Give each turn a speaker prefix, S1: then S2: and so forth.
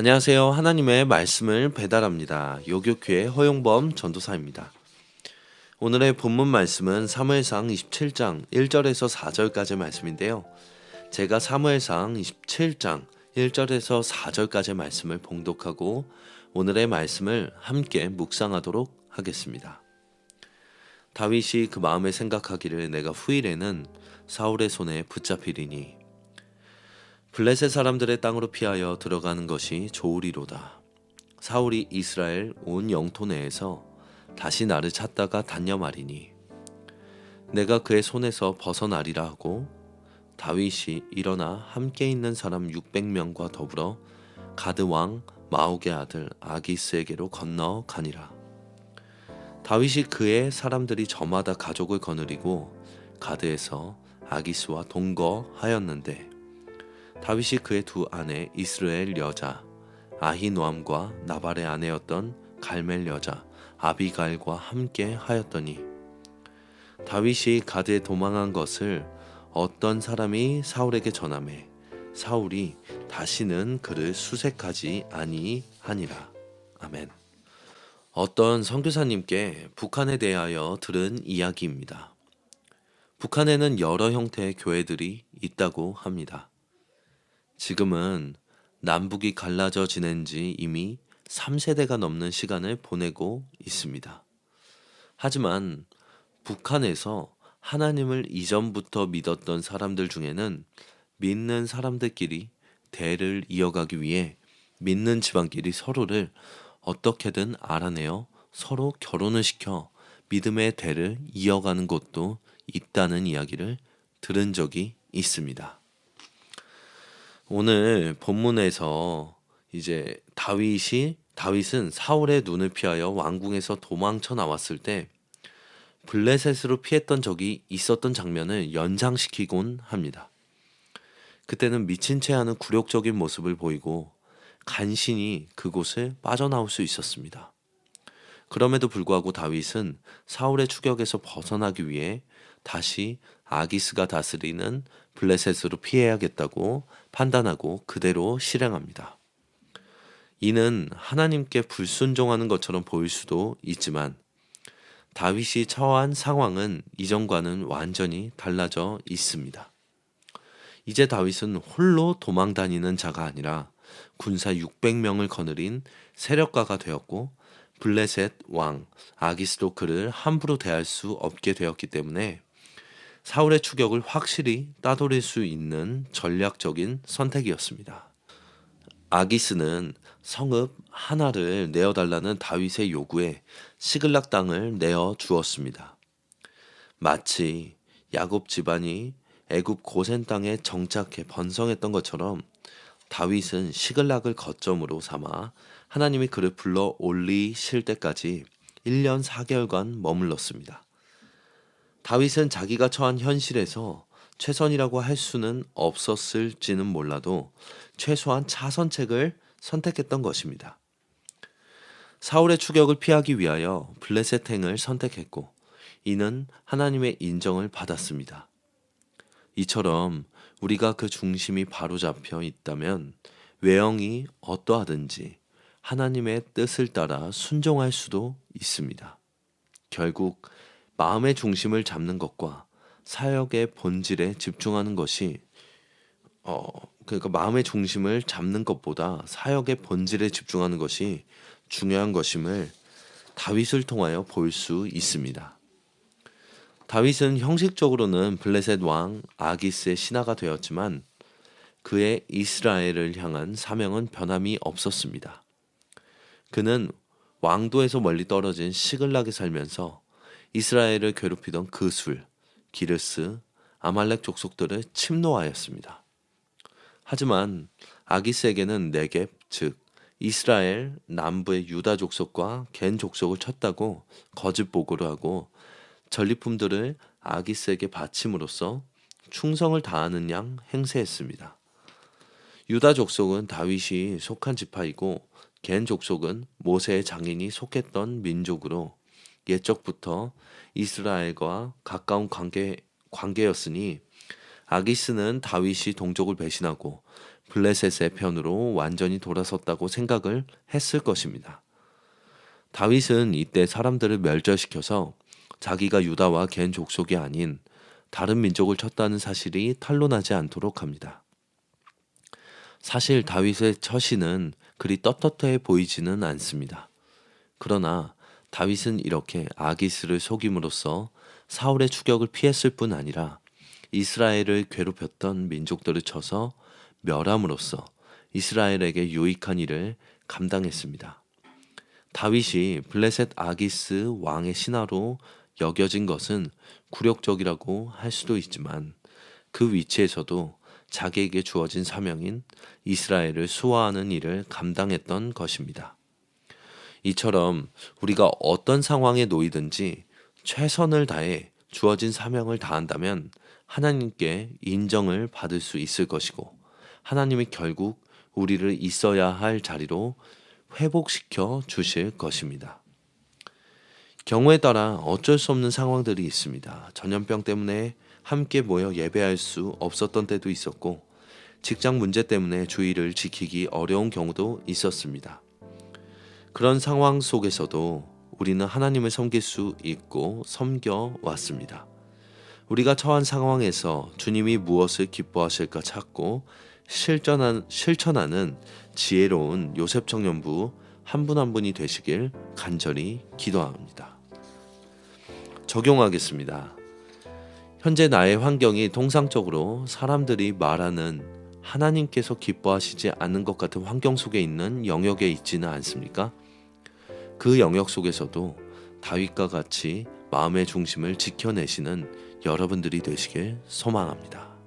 S1: 안녕하세요. 하나님의 말씀을 배달합니다. 요교교회 허용범 전도사입니다. 오늘의 본문 말씀은 사무엘상 27장 1절에서 4절까지 말씀인데요. 제가 사무엘상 27장 1절에서 4절까지 말씀을 봉독하고 오늘의 말씀을 함께 묵상하도록 하겠습니다. 다윗이 그 마음에 생각하기를 내가 후일에는 사울의 손에 붙잡히리니 블레셋 사람들의 땅으로 피하여 들어가는 것이 좋으리로다. 사울이 이스라엘 온 영토 내에서 다시 나를 찾다가 단념하리니 내가 그의 손에서 벗어나리라 하고 다윗이 일어나 함께 있는 사람 600명과 더불어 가드 왕 마옥의 아들 아기스에게로 건너 가니라. 다윗이 그의 사람들이 저마다 가족을 거느리고 가드에서 아기스와 동거하였는데 다윗이 그의 두 아내 이스라엘 여자 아히노암과 나발의 아내였던 갈멜 여자 아비갈과 함께 하였더니 다윗이 가드에 도망한 것을 어떤 사람이 사울에게 전함해 사울이 다시는 그를 수색하지 아니하니라 아멘. 어떤 선교사님께 북한에 대하여 들은 이야기입니다. 북한에는 여러 형태의 교회들이 있다고 합니다. 지금은 남북이 갈라져 지낸 지 이미 3세대가 넘는 시간을 보내고 있습니다. 하지만 북한에서 하나님을 이전부터 믿었던 사람들 중에는 믿는 사람들끼리 대를 이어가기 위해 믿는 집안끼리 서로를 어떻게든 알아내어 서로 결혼을 시켜 믿음의 대를 이어가는 곳도 있다는 이야기를 들은 적이 있습니다. 오늘 본문에서 이제 다윗이 다윗은 사울의 눈을 피하여 왕궁에서 도망쳐 나왔을 때 블레셋으로 피했던 적이 있었던 장면을 연상시키곤 합니다. 그때는 미친 채 하는 굴욕적인 모습을 보이고 간신히 그곳을 빠져나올 수 있었습니다. 그럼에도 불구하고 다윗은 사울의 추격에서 벗어나기 위해 다시 아기스가 다스리는 블레셋으로 피해야겠다고 판단하고 그대로 실행합니다. 이는 하나님께 불순종하는 것처럼 보일 수도 있지만 다윗이 처한 상황은 이전과는 완전히 달라져 있습니다. 이제 다윗은 홀로 도망 다니는 자가 아니라 군사 600명을 거느린 세력가가 되었고 블레셋 왕 아기스도 그를 함부로 대할 수 없게 되었기 때문에 사울의 추격을 확실히 따돌릴 수 있는 전략적인 선택이었습니다. 아기스는 성읍 하나를 내어달라는 다윗의 요구에 시글락 땅을 내어 주었습니다. 마치 야곱 집안이 애굽 고센 땅에 정착해 번성했던 것처럼 다윗은 시글락을 거점으로 삼아 하나님이 그를 불러 올리실 때까지 1년 4개월간 머물렀습니다. 다윗은 자기가 처한 현실에서 최선이라고 할 수는 없었을지는 몰라도 최소한 차선책을 선택했던 것입니다. 사울의 추격을 피하기 위하여 블레셋행을 선택했고 이는 하나님의 인정을 받았습니다. 이처럼 우리가 그 중심이 바로잡혀 있다면 외형이 어떠하든지 하나님의 뜻을 따라 순종할 수도 있습니다. 결국 마음의 중심을 잡는 것과 사역의 본질에 집중하는 것이 어 그러니까 마음의 중심을 잡는 것보다 사역의 본질에 집중하는 것이 중요한 것임을 다윗을 통하여 볼 수 있습니다. 다윗은 형식적으로는 블레셋 왕 아기스의 신하가 되었지만 그의 이스라엘을 향한 사명은 변함이 없었습니다. 그는 왕도에서 멀리 떨어진 시글락에 살면서 이스라엘을 괴롭히던 그술, 기르스, 아말렉 족속들을 침노하였습니다. 하지만 아기스에게는 네겝 즉 이스라엘 남부의 유다 족속과 겐 족속을 쳤다고 거짓 보고를 하고 전리품들을 아기스에게 바침으로써 충성을 다하는 양 행세했습니다. 유다 족속은 다윗이 속한 지파이고 겐 족속은 모세의 장인이 속했던 민족으로 옛적부터 이스라엘과 가까운 관계 관계였으니 아기스는 다윗이 동족을 배신하고 블레셋의 편으로 완전히 돌아섰다고 생각을 했을 것입니다. 다윗은 이때 사람들을 멸절시켜서 자기가 유다와 겐 족속이 아닌 다른 민족을 쳤다는 사실이 탄로나지 않도록 합니다. 사실 다윗의 처신은 그리 떳떳해 보이지는 않습니다. 그러나 다윗은 이렇게 아기스를 속임으로써 사울의 추격을 피했을 뿐 아니라 이스라엘을 괴롭혔던 민족들을 쳐서 멸함으로써 이스라엘에게 유익한 일을 감당했습니다. 다윗이 블레셋 아기스 왕의 신하로 여겨진 것은 굴욕적이라고 할 수도 있지만 그 위치에서도 자기에게 주어진 사명인 이스라엘을 수호하는 일을 감당했던 것입니다. 이처럼 우리가 어떤 상황에 놓이든지 최선을 다해 주어진 사명을 다한다면 하나님께 인정을 받을 수 있을 것이고 하나님이 결국 우리를 있어야 할 자리로 회복시켜 주실 것입니다. 경우에 따라 어쩔 수 없는 상황들이 있습니다. 전염병 때문에 함께 모여 예배할 수 없었던 때도 있었고, 직장 문제 때문에 주의를 지키기 어려운 경우도 있었습니다. 그런 상황 속에서도 우리는 하나님을 섬길 수 있고 섬겨 왔습니다. 우리가 처한 상황에서 주님이 무엇을 기뻐하실까 찾고 실전한, 실천하는 지혜로운 요셉 청년부 한 분 한 분이 되시길 간절히 기도합니다. 적용하겠습니다. 현재 나의 환경이 통상적으로 사람들이 말하는 하나님께서 기뻐하시지 않는 것 같은 환경 속에 있는 영역에 있지는 않습니까? 그 영역 속에서도 다윗과 같이 마음의 중심을 지켜내시는 여러분들이 되시길 소망합니다.